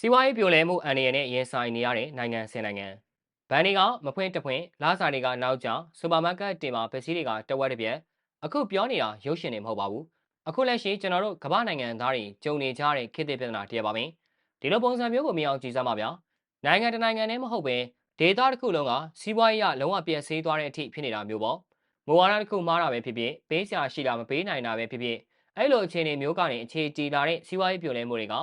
စီးပွားရေးပြိုလဲမှုအန္တရာယ်နဲ့ရင်ဆိုင်နေရတဲ့နိုင်ငံဆယ်နိုင်ငံဘဏ်တွေကမဖွင့်တဖွင့်လာစာတွေကနောက်ကျစူပါမားကတ်တွေမှာပစ္စည်းတွေကတဝက်တစ်ပြက်အခုပြောနေတာရုပ်ရှင်တွေမဟုတ်ပါဘူးအခုလက်ရှိကျွန်တော်တို့ကမ္ဘာနိုင်ငံသားတွေကြုံနေကြတဲ့ခေတ်သစ်ပြဿနာတည်းပါမင်းဒီလိုပုံစံမျိုးကိုမြင်အောင်ကြည့်စမ်းပါဗျာနိုင်ငံတနိုင်ငံနဲ့မဟုတ်ပဲဒေသတစ်ခုလုံးကစီးပွားရေးအလုံးဝပြည့်စည်သွားတဲ့အထိဖြစ်နေတာမျိုးပေါ့မူဝါဒတစ်ခုမှားတာပဲဖြစ်ဖြစ်ပေးစရာရှိတာမပေးနိုင်တာပဲဖြစ်ဖြစ်အဲ့လိုအခြေအနေမျိုးကနေအခြေတည်လာတဲ့စီးပွားရေးပြိုလဲမှုတွေက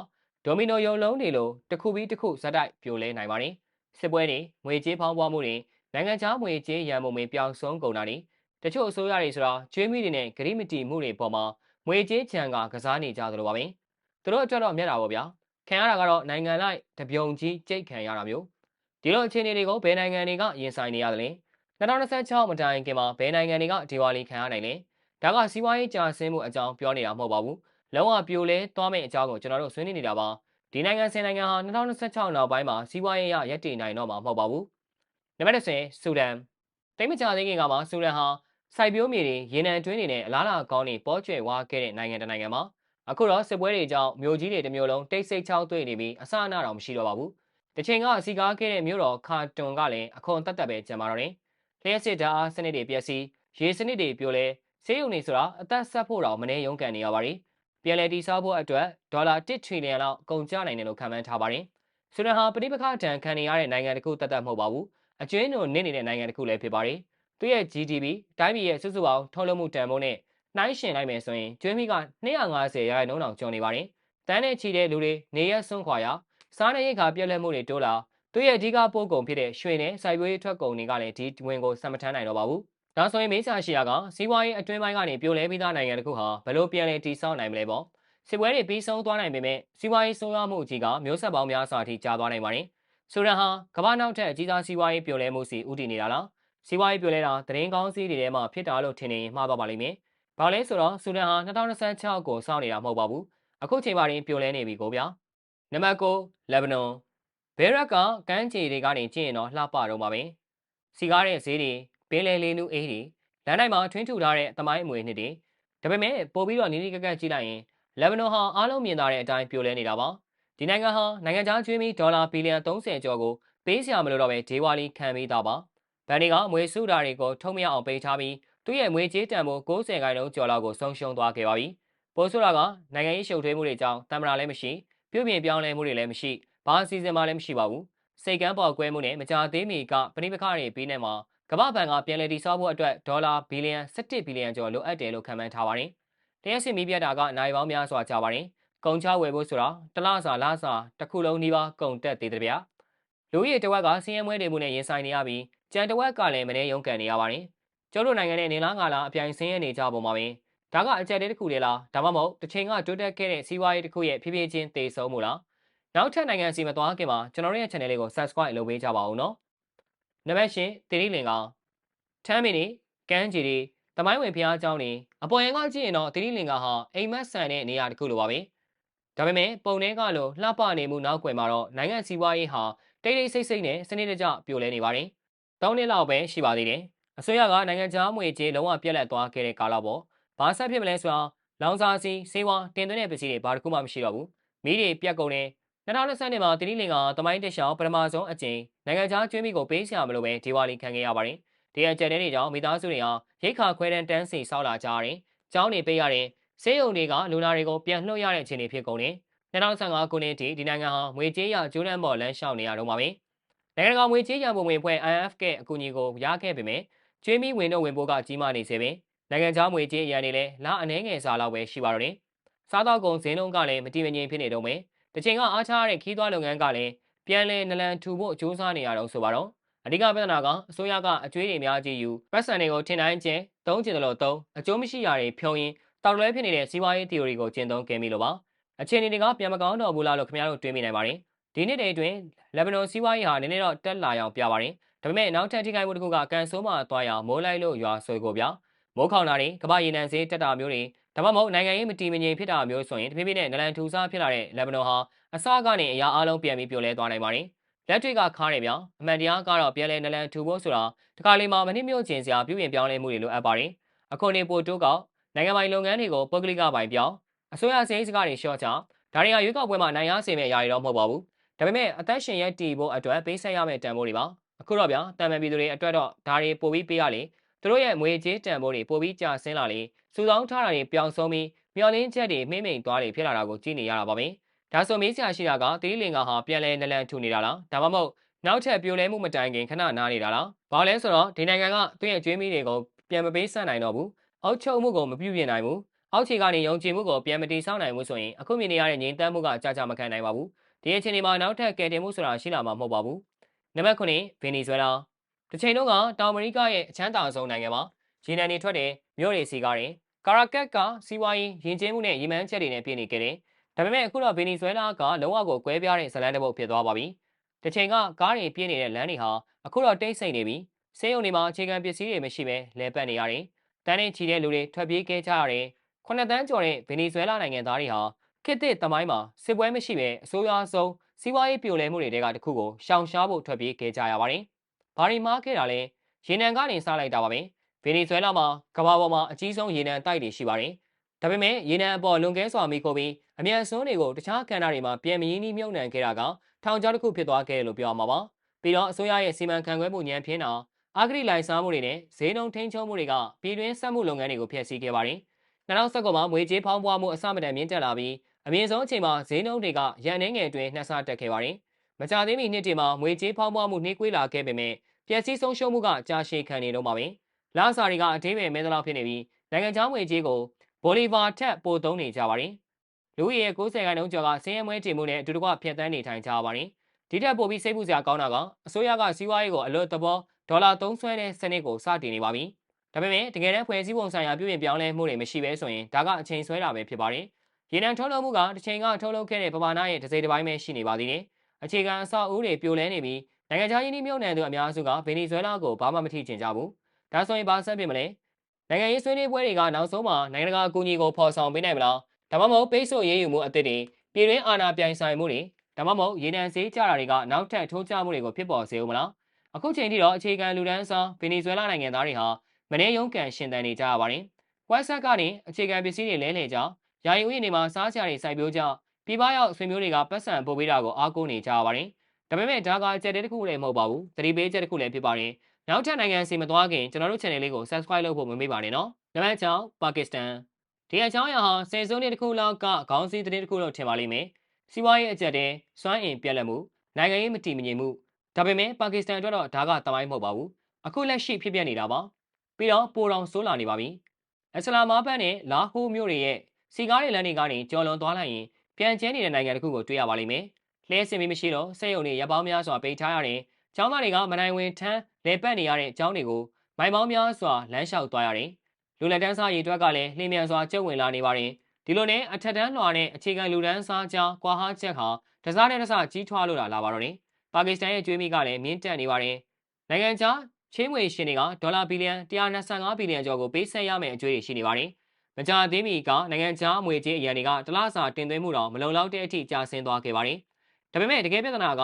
ဒိုမီနိုယုံလုံးတွေလိုတစ်ခုပြီးတစ်ခုဇက်တိုက်ပြိုလဲနိုင်ပါတယ်စစ်ပွဲတွေငွေကြေးဖောင်းပွားမှုတွေနိုင်ငံခြားငွေကြေးရန်ပုံငွေပျောက်ဆုံးကုန်တာတွေတချို့အစိုးရတွေဆိုတာကျွေးမိတွေနဲ့ဂရိမတီမှုတွေပေါ်မှာငွေကြေးချံကကစားနေကြသလိုပါပဲသူတို့အတွက်တော့မြတ်တာပေါ့ဗျာခံရတာကတော့နိုင်ငံလိုက်တပြုံကြီးကြိတ်ခံရတာမျိုးဒီလိုအခြေအနေတွေကိုဘယ်နိုင်ငံတွေကရင်ဆိုင်နေရသလဲ2026မတိုင်ခင်မှာဘယ်နိုင်ငံတွေကဒီဝါလီခံရနိုင်လဲဒါကစီးပွားရေးကြာဆင်းမှုအကြောင်းပြောနေတာမဟုတ်ပါဘူး လုံးဝပြိုလဲသွားမယ့်အကြောင်းကိုကျွန်တော်တို့ဆွေးနွေးနေတာပါဒီနိုင်ငံဆယ်နိုင်ငံဟာ2026နောက်ပိုင်းမှာစီးပွားရေးရရပ်တည်နိုင်တော့မှာမဟုတ်ပါဘူးနံပါတ်10ဆူဒန်တိတ်မကြသေးခင်ကမှဆူဒန်ဟာစိုက်ပျိုးမြေတွေရေနံတွင်းတွေနဲ့အလားလာကောင်းတွေပေါ်ကျွယ်ဝါခဲ့တဲ့နိုင်ငံတစ်နိုင်ငံမှာအခုတော့စစ်ပွဲတွေကြောင့်မြို့ကြီးတွေတစ်မျိုးလုံးတိတ်ဆိတ်ချောင်းတွေ့နေပြီးအစအနတော့မရှိတော့ပါဘူးတချိန်ကစီကားခဲ့တဲ့မြို့တော်ခါတွန်ကလည်းအခွန်တက်တက်ပဲကျန်ပါတော့တယ်လျှက်စစ်ဓာတ်အားစနစ်တွေပျက်စီးရေစနစ်တွေပြိုလဲဆေးရုံတွေဆိုတာအသက်ဆက်ဖို့တော့မနေရုံးကန်နေရပါတယ် ပြည်လဲတီဆောက်ဖို့အတွက်ဒေါ်လာ1ထရီလီယံလောက်ကုန်ကျနိုင်တယ်လို့ခန့်မှန်းထားပါတယ်။ဆူဒန်ဟာပဋိပက္ခတန်ခံနေရတဲ့နိုင်ငံတစ်ခုတသက်မဟုတ်ပါဘူး။အကျွင်းတို့နစ်နေတဲ့နိုင်ငံတစ်ခုလည်းဖြစ်ပါတယ်။သူ့ရဲ့ GDP တိုင်းပြည်ရဲ့စုစုပေါင်းထုတ်လုပ်မှုတန်ဖိုးနဲ့နှိုင်းယှဉ်လိုက်မယ်ဆိုရင်ကျွင်းမိက250ရာခိုင်နှုန်းအောင်ကျော်နေပါတယ်။တန်းနဲ့ချီတဲ့လူတွေနေရဆွန့်ခွာရစားနေရိတ်ခါပြက်လက်မှုတွေတိုးလာသူ့ရဲ့အဓိကပို့ကုန်ဖြစ်တဲ့ရွှေနဲ့စိုက်ပျိုးရေးထွက်ကုန်တွေကလည်းဒီဝင်ကိုစမထမ်းနိုင်တော့ပါဘူး။ ဒါဆိုရင်မေးချာရှိယာကစီးပွားရေးအတွင်းပိုင်းကနေပြိုလဲပြီးသားနိုင်ငံတစ်ခုဟာဘယ်လိုပြန်လဲတည်ဆောက်နိုင်မလဲပေါ့။စစ်ပွဲတွေပြီးဆုံးသွားနိုင်ပေမဲ့စီးပွားရေးဆိုးရွားမှုကြီးကမျိုးဆက်ပေါင်းများစွာအထိကြာသွားနိုင်ပါတယ်။ဆိုရန်ဟာကမ္ဘာနောက်ထပ်အကြီးစားစီးပွားရေးပြိုလဲမှုစီဥတည်နေတာလား။စီးပွားရေးပြိုလဲတာသတင်းကောင်းစီးတွေထဲမှာဖြစ်တာလို့ထင်နေမှားသွားပါလိမ့်မယ်။ဘာလဲဆိုတော့ဆိုရန်ဟာ2026ကိုစောင့်နေတာမဟုတ်ပါဘူး။အခုချိန်မှာတင်ပြိုလဲနေပြီကိုဗျာ။နံပါတ်9လက်ဘနွန်ဘဲရက်ကကမ်းခြေတွေကနေကြည့်ရင်တော့လှပတော့မှာပဲ။စီကားတဲ့ဈေးတွေ ပင်လယ်လေးနူးအေးတွေလမ်းတိုင်းမှာထွင်းထူထားတဲ့သမိုင်းအမွေနှစ်တွေဒါပေမဲ့ပို့ပြီးတော့နီးနီးကက်ကက်ကြည့်လိုက်ရင်လက်ဘနွန်ဟာအားလုံးမြင်သာတဲ့အတိုင်းပြိုလဲနေတာပါဒီနိုင်ငံဟာနိုင်ငံခြားကျွေးပြီးဒေါ်လာဘီလီယံ30ကျော်ကိုပေးစရာမလိုတော့ပဲဒေဝါလီခံပြီးသားပါဗန်ဒီကမွေစုတာတွေကိုထုံမရအောင်ပေးထားပြီးသူ့ရဲ့မွေကြေးတန်ဖိုး90ခိုင်နှုန်းကျော်လောက်ကိုဆုံးရှုံးသွားခဲ့ပါပြီပိုဆိုလာကနိုင်ငံရေးရှုပ်ထွေးမှုတွေကြောင့်တမနာလည်းမရှိပြုပြင်ပြောင်းလဲမှုတွေလည်းမရှိဘာအစီအစဉ်မှလည်းမရှိပါဘူးစိတ်ကမ်းပေါ်ကွဲမှုနဲ့မကြာသေးမီကပဏိပခတွေပြီးနေမှာ ကမ္ဘာ့ဘဏ်ကပြန်လည်တည်ဆောက်ဖို့အတွက်ဒေါ်လာဘီလီယံ17ဘီလီယံကျော်လိုအပ်တယ်လို့ခန့်မှန်းထားပါတယ်တရက်စစ်မီးပြတ်တာကနိုင်ပေါင်းများစွာကြာပါတယ်။ကုံချဝယ်ဖို့ဆိုတာတလစာလစာတစ်ခုလုံးနှီးပါကုံတက်သေးတယ်ဗျာ။လူကြီးတဝက်ကစင်းရဲမွဲတွေမှုနဲ့ရင်ဆိုင်နေရပြီးကြံတဝက်ကလည်းမနေရုံကန်နေရပါတယ်။ကျုပ်တို့နိုင်ငံနဲ့နေလားငါလားအပြိုင်ဆင်းရဲနေကြပုံပါပဲ။ဒါကအကြက်တဲတစ်ခုလေလားဒါမှမဟုတ်တစ်ချိန်ကတိုးတက်ခဲ့တဲ့စီးပွားရေးတစ်ခုရဲ့ဖြည်းဖြည်းချင်းတည်ဆုံမှုလား။နောက်ထပ်နိုင်ငံစီမသွားခင်မှာကျွန်တော်တို့ရဲ့ channel လေးကို subscribe လုပ်ပေးကြပါဦးနော်။ နံပါတ်၈တီရီလင်ကထမ်းမီနီကန်းဂျီရီတမိုင်းဝင်ဖျားเจ้าနေအပေါ်ရန်ကကြည့်ရင်တော့တိရိလင်္ကာဟာအိမ်မက်ဆန်တဲ့နေရာတစ်ခုလိုပါပဲဒါပေမဲ့ပုံထဲကလိုလှပနေမှုနောက်ွယ်မှာတော့နိုင်ငံစီးပွားရေးဟာတိတ်တိတ်ဆိတ်ဆိတ်နဲ့စနစ်တကျပြိုလဲနေပါတယ်တောင်းနှစ်လောက်ပဲရှိပါသေးတယ်အစိုးရကနိုင်ငံခြားမွေကြေးလုံးဝပြက်လက်သွားခဲ့တဲ့ကာလပေါ့ဘာဆက်ဖြစ်မလဲဆိုတော့လောင်စာစီစေဝါတင်သွင်းတဲ့ပစ္စည်းတွေဘာတစ်ခုမှမရှိတော့ဘူးမီးတွေပြက်ကုန်နေ 2020နှစ်မှာတိရိလင်္ကာတမိုင်းတက်ရှောင်းပထမဆုံးအကြိမ်နိုင်ငံခြားကျွေးမိကိုပေးစရာမလိုပဲဒီဝါလီခံခဲ့ရပါတယ်ဒီအကြက်တွေကြောင့်မိသားစုတွေဟာရိတ်ခါခွဲတန်းတန်းစီဆောက်လာကြရတယ်။ကျောင်းနေပေးရတယ်။ဆေးရုံတွေကလူနာတွေကိုပြန်လှုပ်ရတဲ့အခြေအနေဖြစ်ကုန်တယ်။2015ခုနှစ်ထိဒီနိုင်ငံဟာငွေကြေးရဂျိုးလန်ဘော်လမ်းလျှောက်နေရတော့မှာပဲ။နိုင်ငံတကာငွေကြေးရပုံငွေဖွဲ့ IMF ကအကူအညီကိုရခဲ့ပေမဲ့ကျွေးမီဝင်တော့ဝင်ပိုးကကြီးမားနေစေပင်နိုင်ငံခြားငွေကြေးရန်တွေလည်းလာအနှဲငယ်စားလောက်ပဲရှိပါတော့တယ်။စားတော့ကုန်ဈေးနှုန်းကလည်းမတည်မငြိမ်ဖြစ်နေတော့မယ်။ တချိန်ကအားချရတဲ့ခီးသွွားလုပ်ငန်းကလည်းပြန်လဲနလန်ထူဖို့ကြိုးစားနေရတော့ဆိုပါတော့။အဓိကပြဿနာကအစိုးရကအကျွေးတွေများကြီးယူပတ်စံတွေကိုထင်တိုင်းကျင်းသုံးကျင်တယ်လို့သုံးအကျိုးမရှိရာတွေဖြုံရင်တောက်လွဲဖြစ်နေတဲ့စီးပွားရေး theory ကိုကျင့်သုံးခဲ့မိလို့ပါအခြေအနေတွေကပြန်မကောင်းတော့ဘူးလားလို့ခင်ဗျားတို့တွေးမိနိုင်ပါတယ်ဒီနှစ်တည်းအတွင်းလက်ဘနွန်စီးပွားရေးဟာနည်းနည်းတော့တက်လာအောင်ပြပါတယ်ဒါပေမဲ့နောက်ထပ်ထိခိုက်မှုတစ်ခုကကန်ဆိုးမှသွားရအောင်မိုးလိုက်လို့ရွာဆွေကိုဗျ မိုးခေါင်တာတွေကမ္ဘာရေနံစေးတက်တာမျိုးတွေဒါမှမဟုတ်နိုင်ငံရေးမတည်မငြိမ်ဖြစ်တာမျိုးဆိုရင်တဖြည်းဖြည်းနဲ့နလန်ထူစားဖြစ်လာတဲ့လက်ဘနွန်ဟာအစကနေအရာအလုံးပြန်ပြီးပြိုလဲသွားနိုင်ပါတယ်လက်တွေကခါးတယ်ဗျာအမှန်တရားကတော့ပြန်လဲနလန်ထူဖို့ဆိုတာတခါလေမှမနစ်မြို့ကျင်စရာပြုပြင်ပြောင်းလဲမှုတွေလိုအပ်ပါတယ်အခုနေပိုတိုးကနိုင်ငံပိုင်လုပ်ငန်းတွေကိုပုဂ္ဂလိကပိုင်ပြောင်းအစိုးရစည်းစကားတွေရှော့ချဒါတွေကရွေးကောက်ပွဲမှာနိုင်ရစေမယ့်အရာတွေတော့မဟုတ်ပါဘူးဒါပေမဲ့အသက်ရှင်ရက်တည်ဖို့အတွက်ပေးဆက်ရမယ့်တန်ဖိုးတွေပါအခုတော့ဗျာတန်ပန်ပြည်သူတွေအတွက်တော့ဒါတွေပို့ပြီးပေးရလေ သူတို့ရဲ့ငွေကြေးတန်ဖိုးတွေပို့ပြီးကျဆင်းလာလေစူဆောင်းထားတာတွေပျောက်ဆုံးပြီးမျောလင်းချက်တွေမှိမ့်မိန်သွားတွေဖြစ်လာတာကိုကြည့်နေရတာပါပဲဒါဆိုမေးစရာရှိတာကတိလင်္ကာဟာပြန်လဲနလန်ထူနေတာလားဒါမှမဟုတ်နောက်ထပ်ပြိုလဲမှုမတိုင်ခင်ခဏနားနေတာလားဘာလဲဆိုတော့ဒီနိုင်ငံကသူ့ရဲ့ကျွေးမီးတွေကိုပြန်မပေးဆက်နိုင်တော့ဘူးအောက်ချုပ်မှုကိုမပြုပြင်နိုင်ဘူးအောက်ခြေကနေယုံကြည်မှုကိုပြန်မတည်ဆောက်နိုင်ဘူးဆိုရင်အခုမြင်နေရတဲ့ငြိမ်သက်မှုကကြာကြာမခံနိုင်ပါဘူးဒီအချိန်ဒီမှာနောက်ထပ်ကယ်တင်မှုဆိုတာရှိလာမှာမဟုတ်ပါဘူးနံပါတ်9ဗင်နီဇွဲလား တစ်ချိန်လုံးကတောင်အမေရိကရဲ့အချမ်းသာဆုံးနိုင်ငံမှာရေနံတွေထွက်တယ်မြို့တွေစီကားတယ်ကာရာကက်ကစီးပွားရေးယဉ်ကျေးမှုနဲ့ရီမန်းချက်တွေနဲ့ပြည့်နေခဲ့တယ်ဒါပေမဲ့အခုတော့ဗင်နီဇွဲလားကလုံးဝကိုကွဲပြားတဲ့ဇလန်တစ်ပုတ်ဖြစ်သွားပါပြီတစ်ချိန်ကကားတွေပြည့်နေတဲ့လမ်းတွေဟာအခုတော့တိတ်ဆိတ်နေပြီဆေးရုံတွေမှာအခြေခံပစ္စည်းတွေမရှိဘဲလဲပတ်နေရတယ်တန်းနေချီတဲ့လူတွေထွက်ပြေးခဲ့ကြရတယ်ခုနှစ်တန်းကျော်တဲ့ဗင်နီဇွဲလားနိုင်ငံသားတွေဟာခေတ်သစ်တမိုင်းမှာစစ်ပွဲမရှိဘဲအဆိုးရွားဆုံးစီးပွားရေးပြိုလဲမှုတွေကတခုကိုရှောင်ရှားဖို့ထွက်ပြေးခဲ့ကြရပါတယ်။ ဘာရီမားခဲ့တာလဲရေနံကနေစလိုက်တာပါပဲ။ဗင်နီဇွဲလားမှာကမ္ဘာပေါ်မှာအကြီးဆုံးရေနံတိုက်တွေရှိပါတယ်။ဒါပေမဲ့ရေနံအပေါ်လွန်ကဲစွာမိခိုးပြီးအမြန်ဆုံးတွေကိုတခြားကဏ္ဍတွေမှာပြန်မရင်းနှီးမြုပ်နှံခဲ့တာကထောင်ချောက်တစ်ခုဖြစ်သွားခဲ့တယ်လို့ပြောရမှာပါ။ပြီးတော့အစိုးရရဲ့စီမံခန့်ခွဲမှုညံပြင်းတာအာဂရိလိုင်စားမှုတွေနဲ့ဈေးနှုန်းထိန်းချုပ်မှုတွေကပြည်တွင်းစက်မှုလုပ်ငန်းတွေကိုဖျက်ဆီးခဲ့ပါတယ်။2019မှာငွေကြေးဖောင်းပွားမှုအစမတန်မြင့်တက်လာပြီးအမြင့်ဆုံးအချိန်မှာဈေးနှုန်းတွေကရန်နှင်းငယ်အတွင်းနှက်ဆတက်ခဲ့ပါတယ်။ မကြသေးမီနှစ်တွေမှာငွေကြေးဖောင်းပွားမှုနှေးကွေးလာခဲ့ပေမဲ့ပျက်စီးဆုံးရှုံးမှုကကြာရှည်ခံနေတော့မှာပဲ။လာစာတွေကအသေးပဲမဲသလောက်ဖြစ်နေပြီးနိုင်ငံခြားငွေကြေးကိုဘိုလီဗာထက်ပိုသုံးနေကြပါတယ်။လူဦးရေ90ခန်းလုံးကျော်ကစင်းရဲမွဲတင်မှုနဲ့အတူတကွဖျက်ဆီးနေထိုင်ကြပါတယ်။ဒီထက်ပိုပြီးစိတ်ပူစရာကောင်းတာကအစိုးရကစီးပွားရေးကိုအလွတ်သဘောဒေါ်လာသုံးဆွဲတဲ့စနစ်ကိုစတင်နေပါပြီ။ဒါပေမဲ့တကယ်တမ်းဖွဲ့စည်းပုံဆိုင်ရာပြုပြင်ပြောင်းလဲမှုတွေမရှိဘဲဆိုရင်ဒါကအချိန်ဆွဲတာပဲဖြစ်ပါတယ်။ရေနံထုတ်လုပ်မှုကတစ်ချိန်ကထုတ်လုပ်ခဲ့တဲ့ပမာဏရဲ့တစ်စိတ်တစ်ပိုင်းပဲရှိနေပါသေးတယ်။ အခြေခံအဆောက်အဦတွေပြိုလဲနေပြီးနိုင်ငံခြားရင်းနှီးမြှုပ်နှံသူအများစုကဗင်နီဇွဲလားကိုဘာမှမထိချင်ကြဘူး။ဒါဆိုရင်ဘာဆက်ဖြစ်မလဲ။နိုင်ငံရေးဆွေးနွေးပွဲတွေကနောက်ဆုံးမှာနိုင်ငံတကာအကူအညီကိုဖော်ဆောင်ပေးနိုင်မလား။ဒါမှမဟုတ်ပိတ်ဆို့ရေးယူမှုအသစ်တွေပြည်တွင်းအာဏာပြိုင်ဆိုင်မှုတွေဒါမှမဟုတ်ရေနံဈေးကျတာတွေကနောက်ထပ်ထိုးကျမှုတွေကိုဖြစ်ပေါ်စေဦးမလား။အခုချိန်ထိတော့အခြေခံလူဒန်းစားဗင်နီဇွဲလားနိုင်ငံသားတွေဟာမနေ့ရုံးကန်ရှင်တန်နေကြရပါတယ်။ဝက်ဆက်ကနေအခြေခံပစ္စည်းတွေလဲလှယ်ကြယာယီဥယျာဉ်တွေမှာစားစရာတွေစိုက်ပျိုးကြ ပြပရောက်ဆွေမျိုးတွေကပတ်စံပို့ပေးတာကိုအားကိုးနေကြရပါတယ်။ဒါပေမဲ့ဒါကအကျက်တဲတစ်ခုလည်းမဟုတ်ပါဘူး။သတိပေးချက်တစ်ခုလည်းဖြစ်ပါတယ်။နောက်ထပ်နိုင်ငံစီမသွားခင်ကျွန်တော်တို့ channel လေးကို subscribe လုပ်ဖို့မမေ့ပါနဲ့နော်။နံပါတ်6ပါကစ္စတန်ဒီအကြောင်းအရာဟာဆယ်စုနှစ်တစ်ခုလောက်ကခေါင်းစည်းသတင်းတစ်ခုလို့ထင်ပါလိမ့်မယ်။စီးပွားရေးအကျက်တဲစွမ်းအင်ပြက်လက်မှုနိုင်ငံရေးမတည်မငြိမ်မှုဒါပေမဲ့ပါကစ္စတန်အတွက်တော့ဒါကတမိုင်းမဟုတ်ပါဘူး။အခုလက်ရှိဖြစ်ပျက်နေတာပါ။ပြီးတော့ပိုတော်ဆိုးလာနေပါပြီ။အစ္စလာမာဘတ်နဲ့လာဟိုးမြို့တွေရဲ့စီကားတွေလမ်းတွေကနေကြော်လွန်သွားလိုက်ရင် ပြန်ကျဲနေတဲ့နိုင်ငံတစ်ခုကိုတွေ့ရပါလိမ့်မယ်။လဲစင်မီမရှိတော့စက်ရုံတွေရပ်ပေါင်းများစွာပိတ်ထားရတယ်။ကျောင်းသားတွေကမနိုင်ဝင်ထမ်းလဲပတ်နေရတဲ့အကြောင်းတွေကိုမိုင်ပေါင်းများစွာလမ်းလျှောက်သွားရတယ်။လူလက်တန်းစားရည်တွက်ကလည်းလှိမ့်မြန်စွာကျုပ်ဝင်လာနေပါတယ်။ဒီလိုနဲ့အထက်တန်းလွှာနဲ့အခြေခံလူတန်းစားကြားကွာဟာချက်ဟာတစားနဲ့တစားကြီးထွားလို့လာပါတော့တယ်။ပါကစ္စတန်ရဲ့ကျွေးမိကလည်းမြင့်တက်နေပါတယ်။နိုင်ငံခြားချင်းငွေရှင်တွေကဒေါ်လာဘီလီယံ125ဘီလီယံကျော်ကိုပေးဆက်ရမယ့်အကျွေးတွေရှိနေပါတယ်။ မကြာသေးမီကနိုင်ငံခြားငွေကြေးအရန်တွေကတလားစာတင်သွင်းမှုတော့မလုံလောက်တဲ့အထိကျဆင်းသွားခဲ့ပါတယ်။ဒါပေမဲ့တကယ်ပြဿနာက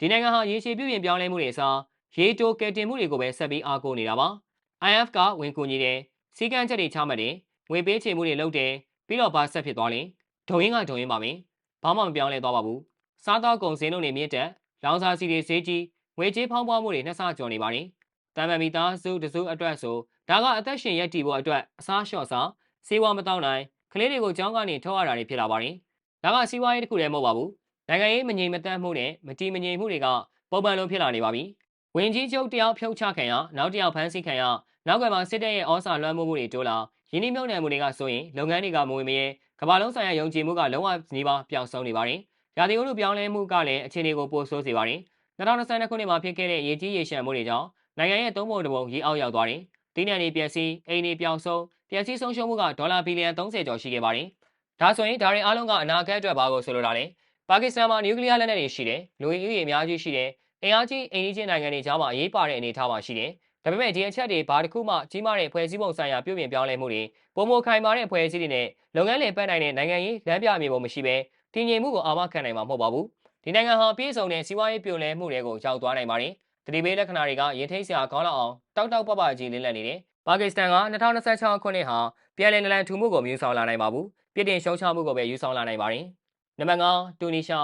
ဒီနိုင်ငံဟာရေရှည်ပြုပြင်ပြောင်းလဲမှုတွေအစားရေတိုကယ်တင်မှုတွေကိုပဲဆက်ပြီးအားကိုးနေတာပါ။ IF ကဝင်ကူညီတယ်။စီကံချက်တွေချမှတ်တယ်။ငွေပေးချေမှုတွေလုပ်တယ်။ပြီးတော့ဘာဆက်ဖြစ်သွားလဲ။ဒုံရင်းကဒုံရင်းပါမယ်။ဘာမှမပြောင်းလဲသွားပါဘူး။စားသောက်ကုန်ဈေးနှုန်းတွေမြင့်တက်၊လောင်စာဆီတွေဈေးကြီးငွေကြေးဖောင်းပွားမှုတွေနှက်ဆကျော်နေပါတယ်။တံပံမီသားစုတစုအတွက်ဆိုဒါကအသက်ရှင်ရက်တည်ဖို့အတွက်အစားလျှော့စား စေဝါမတောင်းနိုင်ကလေးတွေကိုကြောင်းကနေထုတ်ရတာတွေဖြစ်လာပါတယ်။ဒါကစီးပွားရေးတစ်ခုတည်းမဟုတ်ပါဘူး။နိုင်ငံရေးမငြိမ်မသက်မှုနဲ့မတည်မငြိမ်မှုတွေကပုံမှန်လိုဖြစ်လာနေပါပြီ။ဝင်ကြီးချုပ်တယောက်ဖြုတ်ချခံရနောက်တယောက်ဖမ်းဆီးခံရနောက်ကမှစစ်တပ်ရဲ့ဩစာလွှမ်းမိုးမှုတွေတိုးလာရင်းနှီးမြှုပ်နှံမှုတွေကဆိုရင်လုပ်ငန်းတွေကမဝင်မရဲကမ္ဘာလုံးဆိုင်ရာယုံကြည်မှုကလုံးဝနေပါပျောက်ဆုံးနေပါတယ်။ရာသီဥတုပြောင်းလဲမှုကလည်းအခြေအနေကိုပိုဆိုးစေပါတယ်။2022ခုနှစ်မှာဖြစ်ခဲ့တဲ့ရေကြီးရေရှမ်းမှုတွေကြောင့်နိုင်ငံရဲ့သုံးပုံတစ်ပုံရေအောက်ရောက်သွားတယ်။တင်းနယ်တွေပျက်စီးအိမ်တွေပျောက်ဆုံး ပျက်စီးဆုံးရှုံးမှုကဒေါ်လာဘီလီယံ30ကျော်ရှိခဲ့ပါတယ်။ဒါဆိုရင်ဒါတွေအားလုံးကအနာဂတ်အတွက်ဘာကိုဆိုလိုတာလဲ။ပါကစ္စတန်မှာနျူကလ িয়ার လက်နက်တွေရှိတယ်။လူဦးရေအများကြီးရှိတယ်။အင်အားကြီးအိမ်ကြီးချင်းနိုင်ငံတွေကြားမှာအရေးပါတဲ့အနေအထားမှာရှိတယ်။ဒါပေမဲ့ဒီအချက်တွေဘာတစ်ခုမှကြီးမားတဲ့ဖွဲ့စည်းပုံဆိုင်ရာပြုပြင်ပြောင်းလဲမှုတွေပုံမခိုင်မာတဲ့ဖွဲ့စည်းတွေနဲ့လုပ်ငန်းလည်ပတ်နိုင်တဲ့နိုင်ငံရေးလမ်းပြမြေပုံမရှိဘဲတည်ငြိမ်မှုကိုအာမခံနိုင်မှာမဟုတ်ပါဘူး။ဒီနိုင်ငံဟာပြည်စုံတဲ့စီးပွားရေးပြိုလဲမှုတွေကိုရောက်သွားနိုင်ပါတယ်။တတိပေးလက္ခဏာတွေကရင်ထိတ်စရာကောင်းလောက်အောင်တောက်တောက်ပပကြီးလင်းလက်နေတယ်။ ပါကစ္စတန်က2026ခုနှစ်ဟာပြည်လည်နလန်ထူမှုကိုမြူဆောင်လာနိုင်ပါဘူး။ပြည်တင်ရှုံးချမှုကိုပဲယူဆောင်လာနိုင်ပါတယ်။နံပါတ်9တူနီရှာ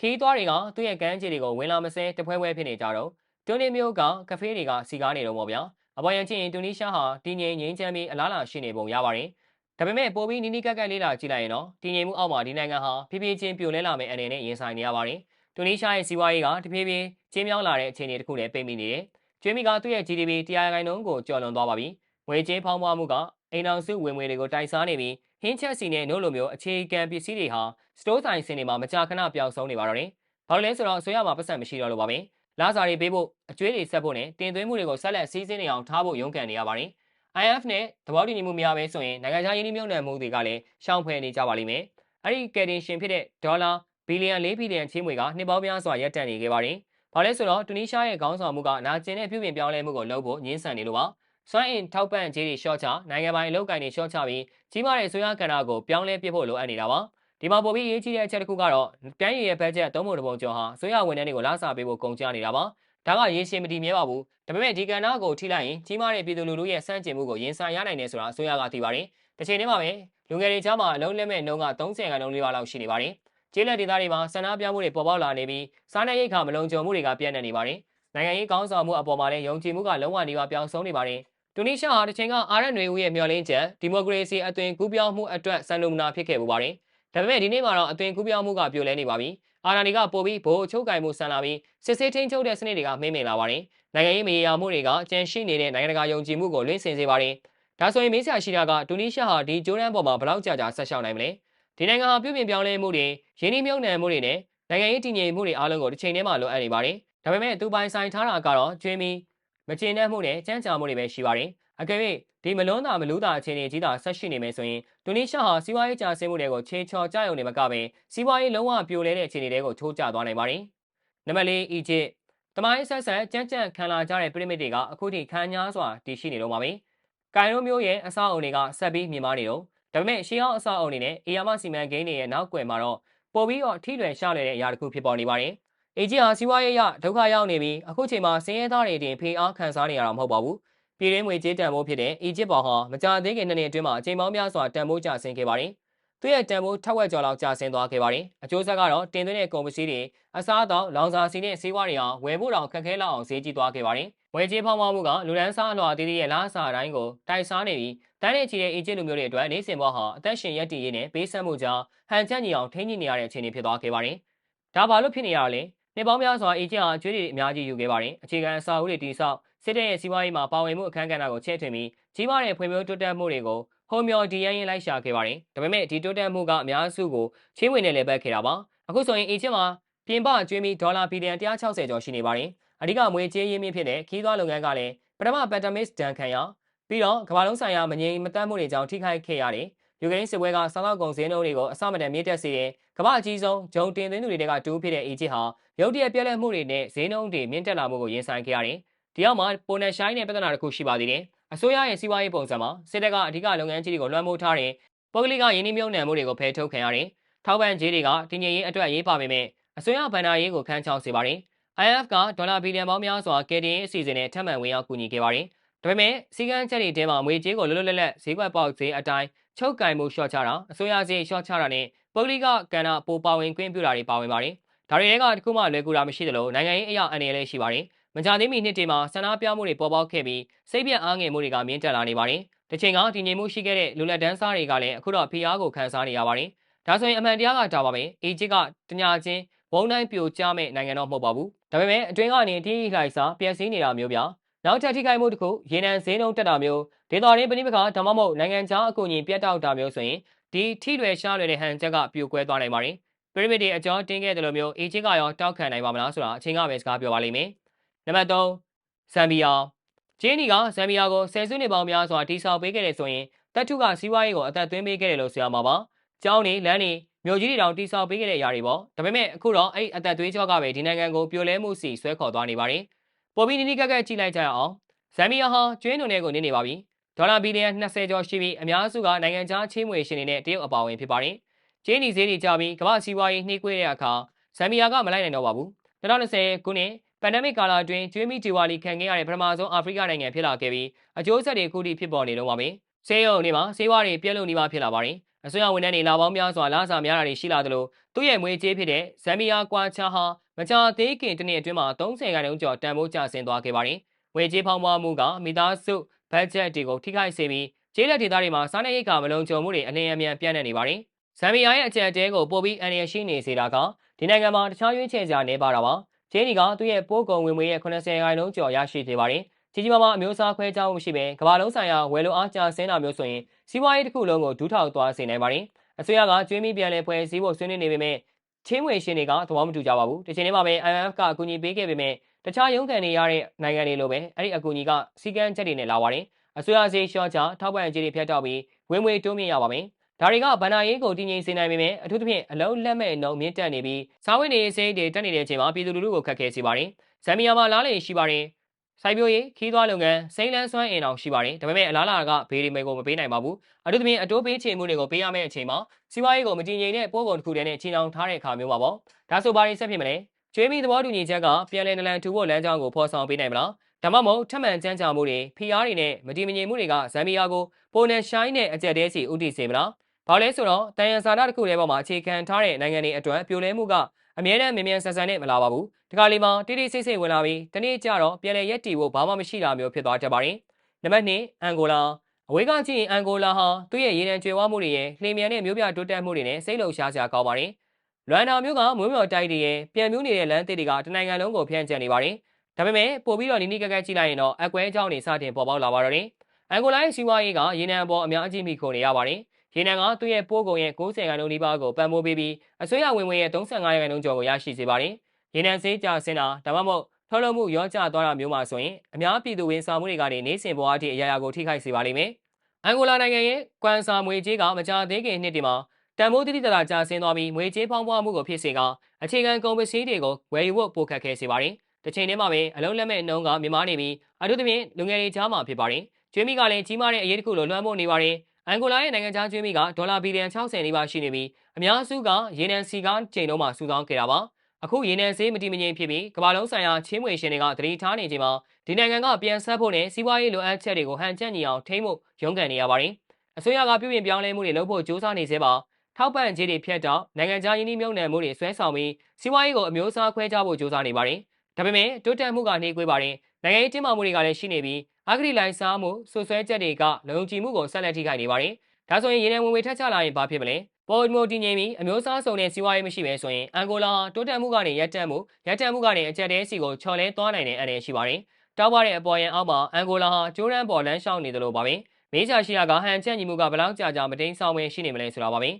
ခီးသွားတွေကသူ့ရဲ့ကမ်းခြေတွေကိုဝင်လာမစဲတပွဲပွဲဖြစ်နေကြတော့တွန်းနေမျိုးကကဖေးတွေကစီကားနေတော့ပေါ့ဗျာအပေါ်ယံချင်းတူနီးရှားဟာတည်ငြိမ်ငြိမ်းချမ်းပြီးအလားလာရှိနေပုံရပါတယ်ဒါပေမဲ့ပိုပြီးနီးနီးကပ်ကပ်လေးလာကြည့်လိုက်ရင်တော့တည်ငြိမ်မှုအောက်မှာဒီနိုင်ငံဟာဖြည်းဖြည်းချင်းပြိုလဲလာမယ့်အနေနဲ့ရင်ဆိုင်နေရပါတယ်တူနီးရှားရဲ့စီးပွားရေးကတဖြည်းဖြည်းချင်းမြောင်းလာတဲ့အခြေအနေတစ်ခုနဲ့ပိတ်မိနေတယ် ကျွေးမီကသူ့ရဲ့ GDP တရားခိုင်နှုန်းကိုကျော်လွန်သွားပါပြီငွေကြေးဖောင်းပွားမှုကအိမ်အောင်စုဝင်ငွေတွေကိုတိုက်စားနေပြီးဟင်းချက်စီနဲ့နို့လိုမျိုးအခြေခံပစ္စည်းတွေဟာစတိုးဆိုင်စင်တွေမှာမကြာခဏပျောက်ဆုံးနေပါတော့တယ်။ဘာလို့လဲဆိုတော့အစိုးရမှာပတ်စံမရှိတော့လို့ပါပဲ။လာစာတွေပေးဖို့အကျွေးတွေဆက်ဖို့နဲ့တင်သွင်းမှုတွေကိုဆက်လက်စီးဆင်းနေအောင်ထားဖို့ရုန်းကန်နေရပါတယ်။ IF နဲ့သဘောတူညီမှုမရဘဲဆိုရင်နိုင်ငံခြားယင်းနှိမ့်နှံမှုတွေကလည်းရှောင်ဖယ်နေကြပါလိမ့်မယ်။အဲ့ဒီကယ်တင်ရှင်ဖြစ်တဲ့ဒေါ်လာဘီလီယံ၄ဘီလီယံချေးငွေကနှစ်ပေါင်းများစွာရပ်တန့်နေခဲ့ပါတယ်။ ဘာလဲဆိုတော့တူနီးရှားရဲ့ခေါင်းဆောင်မှုကနာကျင်တဲ့ပြုပြင်ပြောင်းလဲမှုကိုလုပ်ဖို့ညှင်းဆန်နေလို့ပါ။စွမ်းအင်ထောက်ပံ့ကြေးတွေရှော့ချနိုင်ငံပိုင်အလုပ်ကိုင်တွေရှော့ချပြီးကြီးမားတဲ့အစိုးရကဏ္ဍကိုပြောင်းလဲပြဖို့လိုအပ်နေတာပါဒီမှာပိုပြီးရေးကြီးတဲ့အချက်တစ်ခုကတော့တိုင်းရည်ရဲ့ဘတ်ဂျက်သုံးပုံတစ်ပုံကျော်ဟာအစိုးရဝန်ထမ်းတွေကိုလာစားပေးဖို့ကုန်ကျနေတာပါဒါကရေရှည်မတည်မြဲပါဘူးဒါပေမဲ့ဒီကဏ္ဍကိုထိလိုက်ရင်ကြီးမားတဲ့ပြည်သူလူထုရဲ့စန့်ကျင်မှုကိုရင်ဆိုင်ရနိုင်တယ်ဆိုတာအစိုးရကသိပါတယ်တစ်ချိန်တည်းမှာပဲလူငယ်တွေကြားမှာအလုံးလက်မဲ့နှုန်းက30ခန်းလုံးလေးပါလောက်ရှိနေပါတယ် ကျေးလက်ဒေသတွေမှာဆန္ဒပြမှုတွေပေါ်ပေါက်လာနေပြီးစားနပ်ရိက္ခာမလုံခြုံမှုတွေကပြန့်နှံ့နေပါတယ်နိုင်ငံရေးကောင်းဆောင်မှုအပေါ်မှာလည်းယုံကြည်မှုကလုံးဝနေပါပြောင်းဆုံးနေပါတယ်တူနီးရှားဟာတစ်ချိန်ကအာရက်နွေဦးရဲ့မျှော်လင့်ချက်ဒီမိုကရေစီအသွင်ကူးပြောင်းမှုအတွက်စံနမူနာဖြစ်ခဲ့ပူပါတယ်။ဒါပေမဲ့ဒီနေ့မှာတော့အသွင်ကူးပြောင်းမှုကပြိုလဲနေပါပြီ။အာဏာတွေကပိုပြီးဘိုးအချုပ်ကင်မှုဆန်လာပြီးစစ်ဆေးထိန်းချုပ်တဲ့စနစ်တွေကမှိမ့်မိန်လာပါတယ်။နိုင်ငံရေးမရေရာမှုတွေကအကျဉ်းရှိနေတဲ့နိုင်ငံတကာယုံကြည်မှုကိုလွှင့်ဆင်စေပါတယ်။ဒါဆိုရင်မေးစရာရှိတာကတူနီးရှားဟာဒီဂျိုးဒန်ပေါ်မှာဘယ်လောက်ကြာကြာဆက်ရှောင်နိုင်မလဲ။ ဒီနိုင်ငံဟာပြုပြင်ပြောင်းလဲမှုတွေရင်းနှီးမြှုပ်နှံမှုတွေနဲ့နိုင်ငံရေးတည်ငြိမ်မှုတွေအားလုံးကိုတစ်ချိန်တည်းမှာလိုအပ်နေပါတယ်။ဒါပေမဲ့သူပိုင်ဆိုင်ထားတာကတော့ကျွေးမီမကျေနပ်မှုနဲ့ကြမ်းကြာမှုတွေပဲရှိပါတယ်။အကယ်၍ဒီမလွန်းတာမလူးတာအခြေအနေကြီးတာဆက်ရှိနေမယ်ဆိုရင်တူနီရှာဟာစီးပွားရေးကျဆင်းမှုတွေကိုချေချော်ကြရုံနဲ့မကဘဲစီးပွားရေးလုံးဝပြိုလဲတဲ့အခြေအနေတွေကိုထိုးကျသွားနိုင်ပါတယ်။နံပါတ်၄အီဂျစ်တမိုင်းဆက်ဆက်ကြမ်းကြမ်းခံလာကြတဲ့ပရမစ်တွေကအခုထိခံညားစွာတည်ရှိနေတော့မှာပဲ။ကိုင်ရိုမျိုးရဲ့အဆောက်အုံတွေကဆက်ပြီးမြင်မာနေတော့ ဒါပေမဲ့ရှေးဟောင်းအဆောက်အုံတွေနဲ့အေယာမစီမံကိန်းတွေရဲ့နောက်ွယ်မှာတော့ပိုပြီးတော့ထိလွယ်ရှလွယ်တဲ့အရာတစ်ခုဖြစ်ပေါ်နေပါတယ်။အေဂျစ်ဟာစီးပွားရေးရဒုက္ခရောက်နေပြီးအခုချိန်မှာစင်းရဲသားတွေတင်ဖေအားခံစားနေရတာမဟုတ်ပါဘူး။ပြည်ရင်းငွေကြေးတန်ဖိုးဖြစ်တဲ့အီဂျစ်ပေါ်ဟာမကြာသေးခင်နှစ်နှစ်အတွင်းမှာအချိန်ပေါင်းများစွာတန်ဖိုးကျဆင်းခဲ့ပါတယ်။ သူ့ရဲ့တန်ဖိုးထက်ဝက်ကျော်လောက်ကျဆင်းသွားခဲ့ပါတယ်။အကျိုးဆက်ကတော့တင်သွင်းတဲ့ကုန်ပစ္စည်းတွေအစားအသောက်လောင်စာဆီနဲ့ဆေးဝါးတွေဟာဝယ်ဖို့တောင်ခက်ခဲလောက်အောင်ဈေးကြီးသွားခဲ့ပါတယ်။ငွေကြေးဖောင်းပွားမှုကလူဒန်းစားအလွှာတည်တည်ရဲ့လားစာတိုင်းကိုတိုက်စားနေပြီးတန်းနဲ့ချီတဲ့အီဂျစ်လူမျိုးတွေအတွက်နေစဉ်ဘဝဟာအသက်ရှင်ရပ်တည်ရေးနဲ့ပေးဆက်မှုကြောင့်ဟန်ချက်ညီအောင်ထိန်းညှိနေရတဲ့အခြေအနေဖြစ်သွားခဲ့ပါတယ်။ဒါဘာလို့ဖြစ်နေရလဲ။နှစ်ပေါင်းများစွာအီဂျစ်ဟာအကျွေးတွေအများကြီးယူခဲ့ပါတယ်။အခြေခံအစာအုပ်တွေတိစောက်စစ်တပ်ရဲ့စီးပွားရေးမှာပါဝင်မှုအခမ်းကဏ္ဍကိုချဲ့ထွင်ပြီးကြီးမားတဲ့ဖွံ့ဖြိုးတိုးတက်မှုတွေကို ဟိုမျော်ဒီရန်ရင်လိုက်ရှာခဲ့ပါတယ်။ဒါပေမဲ့ဒီတိုးတက်မှုကအများစုကိုချင်းဝင်နဲ့လည်းပတ်ခဲ့တာပါ။အခုဆိုရင်အီဂျစ်မှာပြင်ပကျွေးပြီးဒေါ်လာဘီလီယံ160ကျော်ရှိနေပါတယ်။အဓိကငွေကြေးရင်းမြစ်ဖြစ်တဲ့ခီးသွွားလုပ်ငန်းကလည်းပထမပက်တမစ်ဒန်ခံရပြီးတော့ကမ္ဘာလုံးဆိုင်ရာမငြိမ်မသက်မှုတွေကြောင့်ထိခိုက်ခဲ့ရတယ်။ယူကရိန်းစစ်ပွဲကစားသောက်ကုန်ဈေးနှုန်းတွေကိုအဆမတန်မြင့်တက်စေတဲ့ကမ္ဘာအကြီးဆုံးဂျုံတင်သွင်းသူတွေကတူးဖြစ်တဲ့အီဂျစ်ဟာရုတ်တရက်ပြက်လက်မှုတွေနဲ့ဈေးနှုန်းတွေမြင့်တက်လာမှုကိုရင်ဆိုင်ခဲ့ရတယ်ဒီအောက်မှာပိုနယ်ရှိုင်းနဲ့ပြဿနာတစ်ခုရှိပါသေးတယ်။ အစိုးရရဲ့စီးပွားရေးပုံစံမှာစစ်တပ်ကအဓိကလုပ်ငန်းကြီးတွေကိုလွှမ်းမိုးထားတဲ့ပုဂ္ဂလိကယင်းနှိမ့်မြုံနယ်မှုတွေကိုဖယ်ထုတ်ခံရတယ်။ထောက်ပံ့ကြေးတွေကတည်ငြိမ်ရေးအတွက်ရေးပါပေမဲ့အစိုးရဗန်နာရေးကိုခန်းချောင်းစေပါတယ်။ IF ကဒေါ်လာဘီလီယံပေါင်းများစွာကယ်တင်ရေးအစီအစဉ်နဲ့ထပ်မံဝင်ရောက်ကူညီခဲ့ပါတယ်။ဒါပေမဲ့စီကန်းချက်တွေတဲမှာငွေကြေးကိုလွတ်လွတ်လပ်လပ်ဈေးကွက်ပေါက်ဈေးအတိုင်းချုပ်ကင်မှုရှော့ချတာအစိုးရဈေးရှော့ချတာနဲ့ပုဂ္ဂလိကကဏ္ဍပိုပါဝင်ခွင့်ပြုတာတွေပါဝင်ပါတယ်။ဒါတွေကတခုမှလွယ်ကူတာမရှိသလိုနိုင်ငံရေးအရာအနေနဲ့လည်းရှိပါတယ်။ မကြသေးမီနှစ်တွေမှာဆန္ဒပြမှုတွေပေါ်ပေါက်ခဲ့ပြီးစိတ်ပြတ်အားငယ်မှုတွေကမြင့်တက်လာနေပါတယ်။တချိန်ကတည်ငြိမ်မှုရှိခဲ့တဲ့လူလက်တန်းစားတွေကလည်းအခုတော့ဖိအားကိုခံစားနေရပါတယ်။ဒါဆိုရင်အမှန်တရားကဒါပါပဲ။အေဂျစ်ကတညာချင်းဘုံတိုင်းပြိုကျမဲ့နိုင်ငံတော့မဟုတ်ပါဘူး။ဒါပေမဲ့အတွင်းကနေတိတိလိုက်စားပျက်စီးနေတာမျိုးပြ။နောက်ထပ်ထိခိုက်မှုတစ်ခုရေနံဈေးနှုန်းတက်တာမျိုးဒေသရင်းပဏိပခါဒါမှမဟုတ်နိုင်ငံခြားအကူအညီပြတ်တောက်တာမျိုးဆိုရင်ဒီထိလွယ်ရှားလွယ်တဲ့ဟန်ချက်ကပြိုကွဲသွားနိုင်ပါတယ်။ပရိမစ်တွေအကြောင်းတင်းခဲ့တယ်လို့မျိုးအေဂျစ်ကရောတောက်ခံနိုင်ပါမလားဆိုတာအချိန်ကပဲစကားပြောပါလိမ့်မယ်။ နံပါတ်3ဇမ်ဘီယာဂျင်းနီကဇမ်ဘီယာကိုဆယ်စုနှစ်ပေါင်းများစွာတိစောက်ပေးခဲ့တယ်ဆိုရင်တပ်ထုကစီးပွားရေးကိုအသက်သွင်းပေးခဲ့တယ်လို့ဆိုရမှာပါ။ကျောင်းနေလမ်းနေမြို့ကြီးတွေတောင်တိစောက်ပေးခဲ့တဲ့အရာတွေပေါ့။ဒါပေမဲ့အခုတော့အဲ့အသက်သွေးကြောကပဲဒီနိုင်ငံကိုပြိုလဲမှုစီဆွဲခေါ်သွားနေပါတယ်။ပေါ်ပြီးနီနီကက်ကက်ကြည့်လိုက်ကြရအောင်။ဇမ်ဘီယာဟာကျွင်းနုံတွေကိုနေနေပါပြီ။ဒေါ်လာဘီလီယံ20ကျော်ရှိပြီးအများစုကနိုင်ငံခြားချေးငွေရှင်တွေနဲ့တရုတ်အပါအဝင်ဖြစ်ပါတယ်။ကျင်းနီဈေးတွေကြပြီးကမ္ဘာစီးပွားရေးနှိကွေးတဲ့အခါဇမ်ဘီယာကမလိုက်နိုင်တော့ပါဘူး။2020ခုနှစ် ပန်ဒမစ်ကာလအတွင်းကျွေးမိဒီဝါလီခံခဲ့ရတဲ့ပထမဆုံးအာဖရိကနိုင်ငံဖြစ်လာခဲ့ပြီးအကျိုးဆက်တွေခုထိဖြစ်ပေါ်နေတော့ပါမယ်။ဆေးရုံတွေမှာဆေးဝါးတွေပြည့်လုံနေမှဖြစ်လာပါတယ်အစိုးရဝန်ထမ်းတွေလာပေါင်းများစွာလာစာများတာတွေရှိလာသလိုသူ့ရဲ့ငွေကြေးဖြစ်တဲ့ဇမ်ဘီယာကွာချာဟာမကြာသေးခင်တစ်နှစ်အတွင်းမှာ30ရာခိုင်နှုန်းကျော်တန်ဖိုးကျဆင်းသွားခဲ့ပါတယ်။ငွေကြေးဖောင်းပွားမှုကမိသားစုဘတ်ဂျက်တွေကိုထိခိုက်စေပြီးကျေးလက်ဒေသတွေမှာစားနပ်ရိက္ခာမလုံခြုံမှုတွေအလင်းအမြန်ပြန့်နှံ့နေပါတယ်။ဇမ်ဘီယာရဲ့အကြံတဲကိုပိုပြီးအန္တရာယ်ရှိနေစေတာကဒီနိုင်ငံမှာတခြားရွေးချယ်စရာနေပါတာပါ။ ဂျင်းနီကသူ့ရဲ့ပိုးကုန်ဝင်ငွေရဲ့80ရာခိုင်နှုန်းကျော်ရရှိနေပါတယ်။ကြီးကြီးမားမားအမျိုးအစားခွဲခြားမှုမရှိဘဲကမ္ဘာလုံးဆိုင်ရာဝယ်လိုအားကျဆင်းတာမျိုးဆိုရင်စီးပွားရေးတစ်ခုလုံးကိုဒူးထောက်သွားစေနိုင်ပါတယ်။အစိုးရကကျွေးမိပြန်လဲဖွဲ့စည်းဖို့ဆွေးနွေးနေပေမဲ့ချင်းဝင်ရှင်တွေကသဘောမတူကြပါဘူး။ဒီချိန်ထဲမှာပဲ IMF ကအကူအညီပေးခဲ့ပေမဲ့တခြားရုံးကန်နေရတဲ့နိုင်ငံတွေလိုပဲအဲ့ဒီအကူအညီကစီကန်းချက်တွေနဲ့လာပါတယ်။အစိုးရစီရှော့ချထောက်ပံ့ကြေးတွေဖြတ်တောက်ပြီးဝင်ငွေတိုးမြင့်ရပါမယ်။ ဒါတွေကဗန္နာရေးကိုတည်ငြိမ်စေနိုင်ပေမဲ့အထူးသဖြင့်အလုံးလက်မဲ့နှုံမြင့်တက်နေပြီးစားဝတ်နေစိတ်တွေတက်နေတဲ့အချိန်မှာပြည်သူလူထုကိုခက်ခဲစေပါတယ်။ဇမ်ဘီယာမှာလားလေရှိပါတယ်။စိုက်ပျိုးရေးခီးသွွားလုပ်ငန်းစိမ့်လန်းစွမ်းအင်အောင်ရှိပါတယ်ဒါပေမဲ့အလားလာကဘေးရီမဲကိုမပေးနိုင်ပါဘူးအထူးသဖြင့်အတိုးပေးချေမှုတွေကိုပေးရမယ့်အချိန်မှာစီးပွားရေးကိုမတည်ငြိမ်တဲ့ပိုးကုန်တစ်ခုတည်းနဲ့ချိန်အောင်ထားတဲ့အခါမျိုးပါပေါ့ဒါဆိုဘာတွေဆက်ဖြစ်မလဲကျွေးမိသဘောတူညီချက်ကပြန်လည်နလန်ထူဖို့လမ်းကြောင်းကိုဖော်ဆောင်ပေးနိုင်မလားဒါမှမဟုတ်ထပ်မံကြမ်းကြမှုတွေဖိအားတွေနဲ့မတည်မငြိမ်မှုတွေကဇမ်ဘီယာကိုပုံနဲ့ရှိုင်းတဲ့အကြက်တဲစီဥတီစေမလား ဘာလဲဆိုတော့တန်ရန်စာဒတစ်ခုတည်းပေါ်မှာအခြေခံထားတဲ့နိုင်ငံတွေအတွက်ပြိုလဲမှုကအမြဲတမ်းမြင်မြန်ဆန်ဆန်နဲ့မလာပါဘူးဒီကလေးမှာတိတိစိတ်စိတ်ဝင်လာပြီးတနေ့ကျတော့ပြန်လဲရက်တီဖို့ဘာမှမရှိတာမျိုးဖြစ်သွားတတ်ပါတယ်နံပါတ်2အန်ဂိုလာအဝေးကကြည့်ရင်အန်ဂိုလာဟာသူ့ရဲ့ရေနံကြွယ်ဝမှုတွေရဲ့လှေမြန်တဲ့မျိုးပြတိုးတက်မှုတွေနဲ့စိတ်လှုပ်ရှားစရာကောင်းပါတယ်လွမ်ဒါမျိုးကမွေးမြော်တိုက်တွေရဲ့ပြန်မျိုးနေတဲ့လမ်းသစ်တွေကတနိုင်ငံလုံးကိုဖျက်ချန်နေပါတယ်ဒါပေမဲ့ပို့ပြီးတော့နီးနီးကက်ကက်ကြည့်လိုက်ရင်တော့အကွဲအကြောင်းတွေစတင်ပေါ်ပေါက်လာပါတော့တယ်အန်ဂိုလာရဲ့စီးပွားရေးကရေနံအပေါ်အများကြီးမိခိုနေရပါတယ် ရေနံကသူ့ရဲ့ပိုးကုန်ရဲ့90ရာခိုင်နှုန်းနီးပါးကိုပံ့ပိုးပေးပြီးအစိုးရဝင်ငွေရဲ့35ရာခိုင်နှုန်းကျော်ကိုရရှိစေပါတယ်။ရေနံဈေးကျဆင်းတာဒါမှမဟုတ်ထုတ်လုပ်မှုရောကျသွားတာမျိုးမှာဆိုရင်အများပြည်သူဝန်ဆောင်မှုတွေကနေနေစဉ်ဘဝအထိအရာရာကိုထိခိုက်စေပါလိမ့်မယ်။အန်ဂိုလာနိုင်ငံရဲ့ကွမ်ဆာမွေကြေးကမကြာသေးခင်နှစ်တွေမှာတန်ဖိုးတိတိတလာကျဆင်းသွားပြီးငွေကြေးဖောင်းပွားမှုကိုဖြစ်စေကအခြေခံကုန်ပစ္စည်းတွေကိုဝယ်ယူဖို့ပိုခက်ခဲစေပါတယ်။တစ်ချိန်တည်းမှာပဲအလုံးလက်မဲ့နှုံးကမြမားနေပြီးအထူးသဖြင့်လူငယ်တွေကြားမှာဖြစ်ပါတယ်။ကျွေးမိကလည်းကြီးမားတဲ့အရေးတစ်ခုလိုလွှမ်းမိုးနေပါတယ်။ အန်ဂိုလာရဲ့နိုင်ငံခြားကျွေးမိကဒေါ်လာဘီလီယံ60နီးပါးရှိနေပြီးအများစုကရေနံစီကားချိန်လုံးမှာစုဆောင်းခဲ့တာပါအခုရေနံဈေးမတည်မငြိမ်ဖြစ်ပြီးကမ္ဘာလုံးဆိုင်ရာချင်းမွေရှင်တွေကတတိထားနေချိန်မှာဒီနိုင်ငံကပြန်ဆက်ဖို့နဲ့စီးပွားရေးလိုအပ်ချက်တွေကိုဟန်ချက်ညီအောင်ထိန်းဖို့ရုန်းကန်နေရပါတယ်အစိုးရကပြုပြင်ပြောင်းလဲမှုတွေလုပ်ဖို့ကြိုးစားနေသေးပါထောက်ပံ့ကြေးတွေဖြတ်တော့နိုင်ငံခြားယင်းနှိမ့်မြုံနယ်မှုတွေဆွဲဆောင်ပြီးစီးပွားရေးကိုအမျိုးအစားခွဲခြားဖို့ကြိုးစားနေပါတယ်ဒါပေမဲ့တိုးတက်မှုကနှေးကွေးပါတယ်နိုင်ငံရေးတင်းမာမှုတွေကလည်းရှိနေပြီး အဂရိလိုက်စားမှုဆွဆွဲချက်တွေကလုံခြုံမှုကိုဆက်လက်ထိခိုက်နေပါတယ်ဒါဆိုရင်ရေနံဝင်ဝေထက်ချလာရင်ဘာဖြစ်မလဲပေါ်မိုတည်ငြိမ်ပြီးအမျိုးအစားစုံတဲ့စီးပွားရေးမရှိပဲဆိုရင်အန်ဂိုလာတိုးတက်မှုကနေရပ်တန့်မှုရပ်တန့်မှုကနေအကျက်တဲစီကိုချော်လဲသွားနိုင်တဲ့အန္တရာယ်ရှိပါတယ်တောက်ပါတဲ့အပေါ်ရန်အောက်မှာအန်ဂိုလာဟာကျိုးရန်ပေါ်လမ်းလျှောက်နေတယ်လို့ပါပဲမေးချာရှိယာကဟန်ချက်ညီမှုကဘလောက်ကြာကြာမတိန်ဆောင်ဝင်ရှိနေမလဲဆိုတာပါပဲ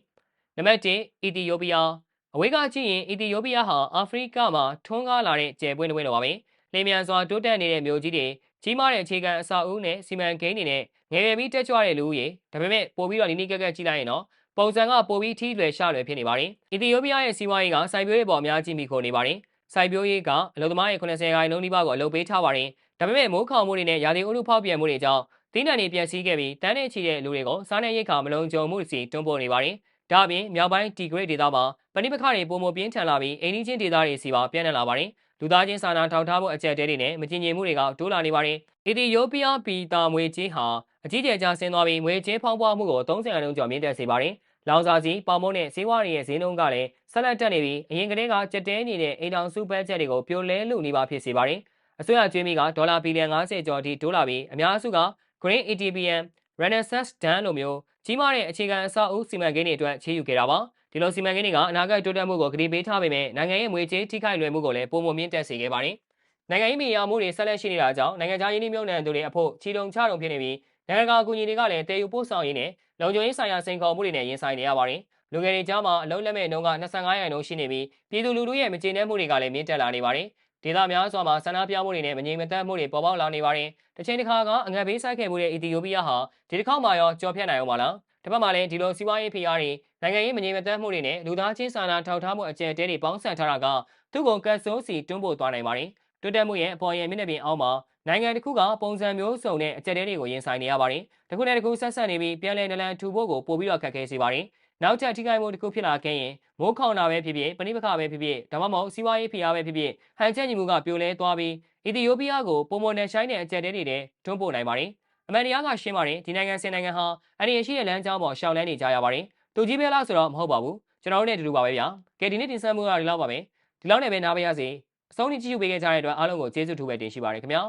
နံပါတ်1အီသီယိုးပီးယားအဝေးကကြည့်ရင်အီသီယိုးပီးယားဟာအာဖရိကမှာထွန်းကားလာတဲ့ကျယ်ပွင့်တွင်းလိုပါပဲလင်းမြန်စွာတိုးတက်နေတဲ့မြို့ကြီးတွေ ကြီးမားတဲ့အခြေခံအဆောက်အဦနဲ့စီမံကိန်းတွေနဲ့ငယ်ရွယ်ပြီးတက်ကြွတဲ့လူဦးရေဒါပေမဲ့ပို့ပြီးတော့နီးနီးကက်ကက်ကြည့်လိုက်ရင်တော့ပုံစံကပိုပြီးထီးလွယ်ရှလွယ်ဖြစ်နေပါတယ်။အီသီယိုးပီးယားရဲ့စီးပွားရေးကစိုက်ပျိုးရေးပေါ်အများကြီးမိခိုနေပါတယ်။စိုက်ပျိုးရေးကအလုပ်သမားရဲ့80ရာခိုင်နှုန်းနီးပါးကိုအလုပ်ပေးထားပါတယ်။ဒါပေမဲ့မိုးခေါင်မှုတွေနဲ့ရာသီဥတုဖောက်ပြန်မှုတွေကြောင့်တင်းတန်တွေပြန်စည်းခဲ့ပြီးတန်းနဲ့ချီတဲ့လူတွေကိုစားနပ်ရိက္ခာမလုံခြုံမှုစီတွန်းပို့နေပါတယ်။ဒါအပြင်မြောက်ပိုင်းတီဂရိတ်ဒေသမှာပဏိပခတွေပုံမပြင်းထန်လာပြီးအိန္ဒိချင်းဒေသတွေစီပါပြန့်နှံ့လာပါတယ်။ လူသားချင်းစာနာထောက်ထားမှုအကြက်တဲတွေနဲ့မကျင်ကျင်မှုတွေကတိုးလာနေပါတယ်။အီသီယိုးပီးယားပီတာမွေကြီးဟာအကြီးကျယ်ကျဆင်းသွားပြီးငွေကြေးဖောင်းပွားမှုကို30ရာခိုင်နှုန်းကျော်မြင့်တက်စေပါတယ်။လောင်စာစီပေါမုံနဲ့ဈေးဝါတွေရဲ့ဈေးနှုန်းကလည်းဆက်လက်တက်နေပြီးအရင်ကတည်းကကြက်တဲနေတဲ့အိမ်တောင်စုဘတ်ဂျက်တွေကိုပြိုလဲလူနေပါဖြစ်စေပါတယ်။အစိုးရကျွေးမိကဒေါ်လာဘီလီယံ90ကျော်အထိတိုးလာပြီးအများစုက Green ETBM, Renaissance Dan လိုမျိုးကြီးမားတဲ့အခြေခံအဆောက်အဦစီမံကိန်းတွေအတွက်ချေးယူခဲ့တာပါ။ ဒီလိုစီမံကိန်းတွေကအနာဂတ်တိုးတက်မှုကိုကတိပေးထားပေမဲ့နိုင်ငံရဲ့ငွေကြေးထိခိုက်လွယ်မှုကိုလည်းပုံမမြင့်တက်စေခဲ့ပါတယ်။နိုင်ငံရေးမီယာမှုတွေဆက်လက်ရှိနေတာကြောင့်နိုင်ငံခြားယင်းနှိမ့်မြုံနယ်သူတွေအဖို့ချီတုံချတုံဖြစ်နေပြီးနိုင်ငံကာအကူအညီတွေကလည်းတည်ယူပို့ဆောင်ရေးနဲ့လုံခြုံရေးဆိုင်ရာစိန်ခေါ်မှုတွေနဲ့ရင်ဆိုင်နေရပါတယ်။လူငယ်တွေကြားမှာအလုံးလက်မဲ့နှုန်းက25ရာခိုင်နှုန်းရှိနေပြီးပြည်သူလူထုရဲ့မကျေနပ်မှုတွေကလည်းမြင့်တက်လာနေပါတယ်။ဒေသများစွာမှာဆန္ဒပြမှုတွေနဲ့မငြိမ်မသက်မှုတွေပေါ်ပေါက်လာနေပါတယ်။တစ်ချိန်တစ်ခါကအငတ်ဘေးဆိုင်ခဲ့မှုတဲ့အီသီယိုးပီးယားဟာဒီတစ်ခေါက်မှရောကြော်ဖြတ်နိုင်အောင်ပါလား။ တစ်ဖက်မှာလည်းဒီလိုစီးပွားရေးဖိအားတွေနိုင်ငံရေးမငြိမ်မသက်မှုတွေနဲ့လူသားချင်းစာနာထောက်ထားမှုအကြံတဲတွေပေါင်းစပ်ထားတာကသူ့ကိုကတ်ဆိုးစီတွန်းပို့သွားနိုင်ပါတယ်။တိုးတက်မှုရဲ့အပေါ်ရမျက်နှာပြင်အောက်မှာနိုင်ငံတစ်ခုကပုံစံမျိုးစုံနဲ့အကြက်တဲတွေကိုရင်ဆိုင်နေရပါတယ်။တစ်ခုနဲ့တစ်ခုဆက်ဆက်နေပြီးပြန်လည်နလန်ထူဖို့ကိုပို့ပြီးတော့ခက်ခဲစေပါတယ်။နောက်ထပ်ထိခိုက်မှုတစ်ခုဖြစ်လာခဲ့ရင်မိုးခေါင်တာပဲဖြစ်ဖြစ်ပဏိပခပဲဖြစ်ဖြစ်ဒါမှမဟုတ်စီးပွားရေးဖိအားပဲဖြစ်ဖြစ်ဟန်ချက်ညီမှုကပြိုလဲသွားပြီးအီသီယိုးပီးယားကိုပုံမနယ်ဆိုင်တဲ့အကြက်တဲတွေနဲ့တွန်းပို့နိုင်ပါတယ်။ အမေရိကကရှင်းပါတယ်ဒီနိုင်ငံစင်နိုင်ငံဟာအရင်ရှိတဲ့လမ်းကြောင်းပေါ်ရှောက်လန်းနေကြရပါတယ်။တူကြီးပဲလားဆိုတော့မဟုတ်ပါဘူးကျွန်တော်တို့နဲ့အတူတူပါပဲဗျာကဲဒီနေ့တင်ဆက်မှုကဒီလောက်ပါပဲဒီလောက်နဲ့ပဲနားပါရစေအဆုံးထိကြည့်ရှုပေးခဲ့ကြတဲ့အတွက်အားလုံးကိုကျေးဇူးထူးပဲတင်ရှိပါတယ်ခင်ဗျာ